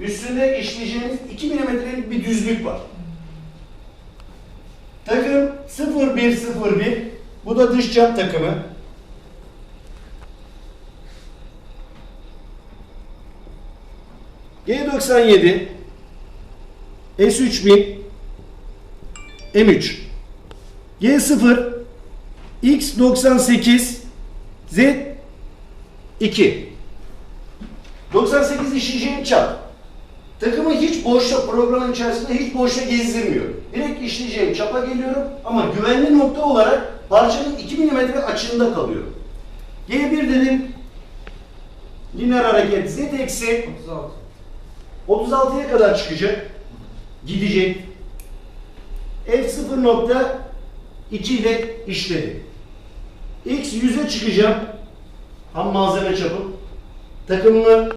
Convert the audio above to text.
Üstünde işleyeceğimiz 2 milimetrelik bir düzlük var. Takım 0101. Bu da dış çap takımı. G97 S3000 M3 G0 X98 Z2 98 işleyeceğim çap. Takımı hiç boşta programın içerisinde hiç boşta gezdirmiyor. Direkt işleyeceğim çapa geliyorum ama güvenli nokta olarak parçanın 2 mm açığında kalıyor. G1 dedim lineer hareket Z eksi 36. 36'ya kadar çıkacak. Gidecek. F0.2 ile işledi. X 100'e çıkacağım. Ham malzeme çapım. Takımımı